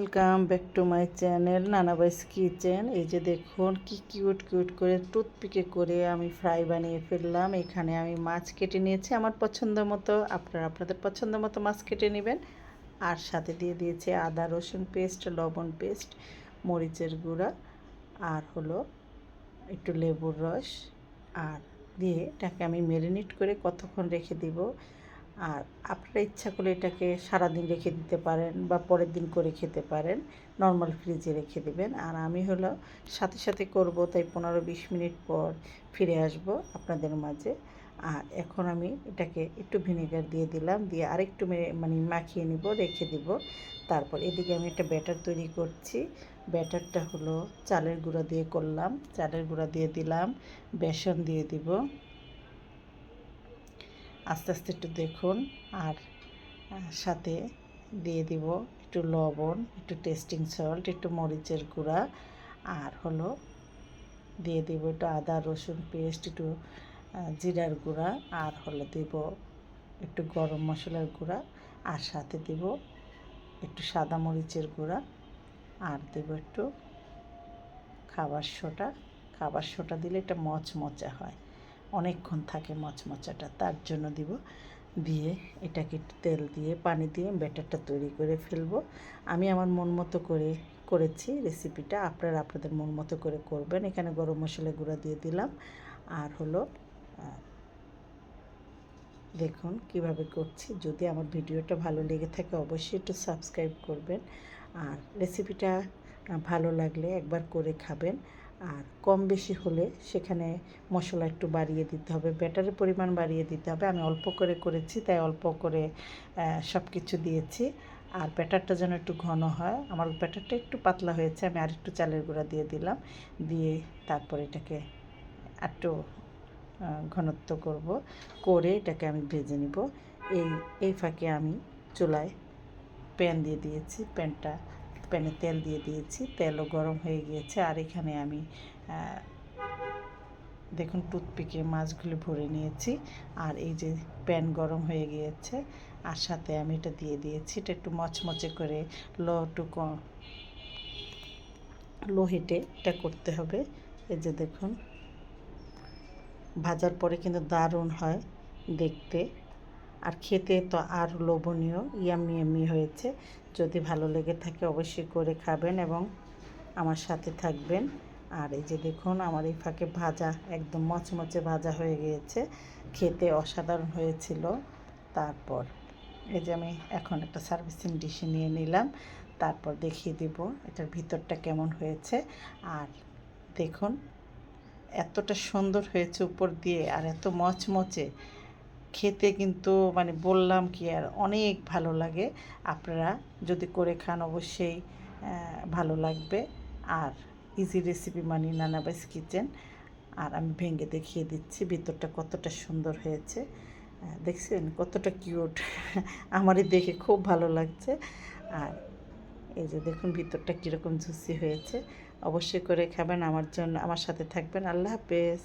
Welcome back to my channel Nanabai's kitchen এই যে দেখুন, কি কিউট কিউট করে টুথপিকে করে আমি ফ্রাই বানিয়ে ফেললাম। এখানে আমি মাছ কেটে নিয়েছি। আমার পছন্দ মতো, আপনারা আপনাদের পছন্দ মতো মাছ কেটে নেবেন। আর সাথে দিয়ে দিয়েছে আদা, রসুন পেস্ট লবণ পেস্ট মরিচের গুঁড়া। আর হলো একটু লেবুর রস। আর দিয়ে এটাকে আমি ম্যারিনেট করে কতক্ষণ রেখে দিব? আর আপনারা ইচ্ছা করে এটাকে সারাদিন রেখে দিতে পারেন বা পরের দিন করে খেতে পারেন নর্মাল ফ্রিজে রেখে দেবেন। আর আমি হলো সাথে সাথে করব, তাই পনেরো বিশ মিনিট পর ফিরে আসব আপনাদের মাঝে। আর এখন আমি এটাকে একটু ভিনেগার দিয়ে দিলাম, দিয়ে আরেকটু মানে মাখিয়ে নিব, রেখে দিব। তারপর এদিকে আমি একটা ব্যাটার তৈরি করছি। ব্যাটারটা হলো চালের গুঁড়া দিয়ে করলাম। চালের গুঁড়া দিয়ে দিলাম, বেসন দিয়ে দিব। আস্তে আস্তে একটু দেখুন আর সাথে দিয়ে দিব একটু লবণ, একটু টেস্টিং সল্ট, একটু মরিচের গুঁড়া আর হলো দিয়ে দিব একটু আদা, রসুন পেস্ট, একটু জিরার গুঁড়া আর হলো দিব একটু গরম মশলার গুঁড়া আর সাথে দিব একটু সাদা মরিচের গুঁড়া আর দেব একটু খাবার সোটা খাবার সোটা দিলে এটা মচমচা হয়। অনেকক্ষণ থাকে মচমচাটা, তার জন্য দিব দিয়ে এটাকে তেল দিয়ে, পানি দিয়ে ব্যাটারটা তৈরি করে ফেলব। আমি আমার মন মতো করে করেছি রেসিপিটা, আপনারা আপনাদের মন মতো করে করবেন। এখানে গরম মশলা গুঁড়া দিয়ে দিলাম। আর হলো দেখুন কীভাবে করছি। যদি আমার ভিডিওটা ভালো লেগে থাকে অবশ্যই একটু সাবস্ক্রাইব করবেন। আর রেসিপিটা ভালো লাগলে একবার করে খাবেন। আর কম বেশি হলে সেখানে মশলা একটু বাড়িয়ে দিতে হবে, ব্যাটারের পরিমাণ বাড়িয়ে দিতে হবে। আমি অল্প করে করেছি, তাই অল্প করে সব কিছু দিয়েছি। আর ব্যাটারটা যেন একটু ঘন হয়, আমার ব্যাটারটা একটু পাতলা হয়েছে, আমি আর একটু চালের গুঁড়া দিয়ে দিলাম। দিয়ে তারপর এটাকে একটু ঘনত্ব করব, করে এটাকে আমি ভেজে নিব। এই এই ফাঁকে আমি চুলায় প্যান দিয়ে দিয়েছি। প্যানটা প্যানে তেল দিয়ে দিয়েছি, তেলও গরম হয়ে গিয়েছে। আর এখানে আমি দেখুন টুথপিকে মাছগুলি ভরে নিয়েছি। আর এই যে প্যান গরম হয়ে গিয়েছে, আর সাথে আমি এটা দিয়ে দিয়েছি। এটা একটু মচমচে করে লো টু লো হিটে এটা করতে হবে। এই যে দেখুন, ভাজার পরে কিন্তু দারুণ হয় দেখতে। আর খেতে তো আর লোভনীয়, ইয়ামি ইয়ামি হয়েছে। যদি ভালো লেগে থাকে অবশ্যই করে খাবেন এবং আমার সাথে থাকবেন। আর এই যে দেখুন, আমার এই ফাঁকে ভাজা, একদম মচমচে ভাজা হয়ে গিয়েছে। খেতে অসাধারণ হয়েছিল। তারপর এই যে আমি এখন একটা সার্ভিসিং ডিশে নিয়ে নিলাম। তারপর দেখিয়ে দিব এটার ভিতরটা কেমন হয়েছে। আর দেখুন, এতটা সুন্দর হয়েছে উপর দিয়ে আর এত মচমচে। খেতে কিন্তু মানে বললাম কি আর অনেক ভালো লাগে। আপনারা যদি করে খান অবশ্যই ভালো লাগবে। আর ইজি রেসিপি মানি নানাবাইস কিচেন আর আমি ভেঙে দেখিয়ে দিচ্ছি ভিতরটা কতটা সুন্দর হয়েছে। দেখছেন কতটা কিউট আমারই দেখে খুব ভালো লাগছে। আর এই যে দেখুন ভিতরটা কীরকম জুসি হয়েছে। অবশ্যই করে খাবেন আমার জন্য, আমার সাথে থাকবেন। আল্লাহ হাফেজ।